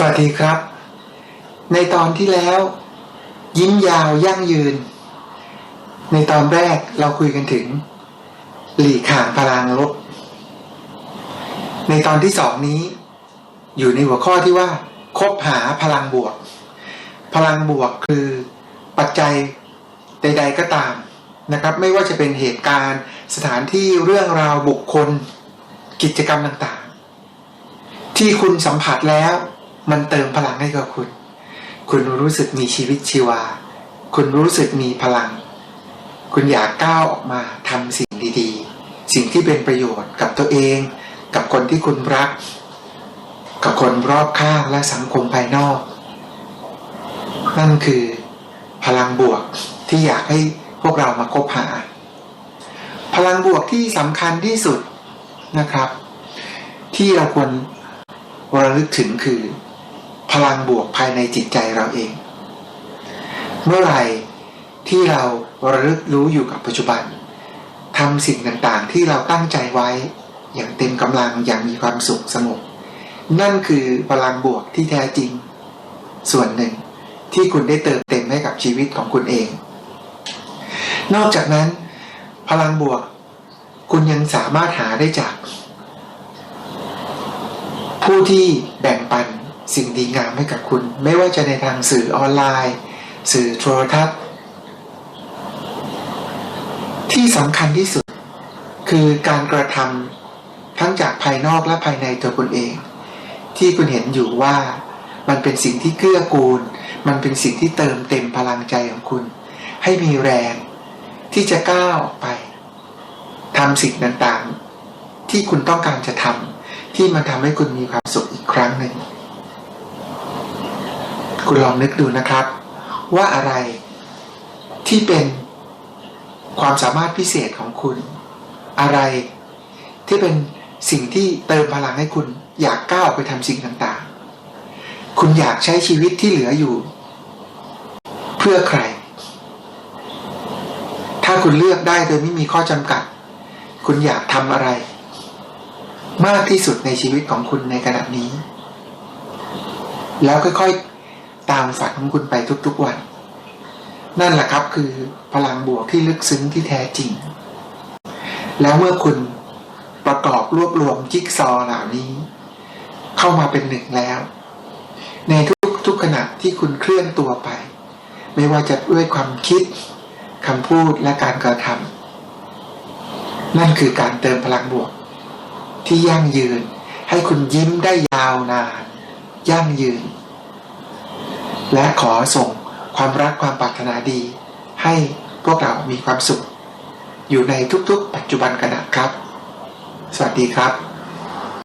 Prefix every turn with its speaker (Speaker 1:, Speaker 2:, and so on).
Speaker 1: สวัสดีครับ ในตอนที่แล้ว ยิ้มยาวยั่งยืน ในตอนแรกเราคุยกันถึง หลีกห่างพลังลบ ในตอนที่สองนี้ อยู่ในหัวข้อที่ว่า คบหาพลังบวก พลังบวกคือปัจจัยใด ๆก็ตามนะครับ ไม่ว่าจะเป็นเหตุการณ์ สถานที่เรื่องราวบุคคล กิจกรรมต่างๆ ที่คุณสัมผัสแล้ว มันเติมพลังให้กับคุณ คุณรู้สึกมีชีวิตชีวา คุณรู้สึกมีพลัง คุณอยากก้าวออกมาทำสิ่งดีๆ สิ่งที่เป็นประโยชน์กับตัวเอง กับคนที่คุณรัก กับคนรอบข้างและสังคมภายนอก นั่นคือพลังบวกที่อยากให้พวกเรามาคบหา พลังบวกที่สำคัญที่สุดนะครับ ที่เราควรระลึกถึงคือ พลังบวกภายในจิตใจเราเอง เมื่อไหร่ที่เราระลึกรู้อยู่กับปัจจุบันทำสิ่งต่างๆที่เราตั้งใจไว้ อย่างเต็มกำลังอย่างมีความสุขสงบนั่นคือพลังบวกที่แท้จริง ส่วนหนึ่งที่คุณได้เติมเต็มให้กับชีวิตของคุณเอง นอกจากนั้น พลังบวก คุณยังสามารถหาได้จาก ผู้ที่แบ่งปัน สิ่งดีงามให้กับคุณ ไม่ว่าจะในทางสื่อออนไลน์ สื่อโทรทัศน์ ที่สำคัญที่สุด คือการกระทำทั้งจากภายนอกและภายในตัวคุณเอง ที่คุณเห็นอยู่ว่ามันเป็นสิ่งที่เกื้อกูล มันเป็นสิ่งที่เติมเต็มพลังใจของคุณ ให้มีแรงที่จะก้าวออกไปทำสิ่งต่างๆ ที่คุณต้องการจะทำที่มันทำให้คุณมีความสุขอีกครั้งหนึ่ง คุณลองนึกดูนะครับ ว่าอะไรที่เป็นความสามารถพิเศษของคุณ อะไรที่เป็นสิ่งที่เติมพลังให้คุณอยากก้าวไปทำสิ่งต่างๆ คุณอยากใช้ชีวิตที่เหลืออยู่ เพื่อใคร ถ้าคุณเลือกได้โดยไม่มีข้อจำกัด คุณอยากทำอะไร มากที่สุดในชีวิตของคุณในขณะนี้ แล้วค่อยๆ ตามฝันของคุณไปทุกๆวัน นั่นแหละครับคือพลังบวกที่ลึกซึ้งที่แท้จริง แล้วเมื่อคุณประกอบรวบรวมจิ๊กซอว์เหล่านี้ เข้ามาเป็นหนึ่งแล้ว ในทุกๆขณะที่คุณเคลื่อนตัวไป ไม่ว่าจะด้วยความคิดคำพูดและการกระทำนั่นคือการเติมพลังบวก ที่ยั่งยืน ให้คุณยิ้มได้ยาวนาน ยั่งยืน และขอส่งความรักความปรารถนาดี ให้พวกเรามีความสุข อยู่ในทุกๆ ปัจจุบันขณะครับ สวัสดีครับ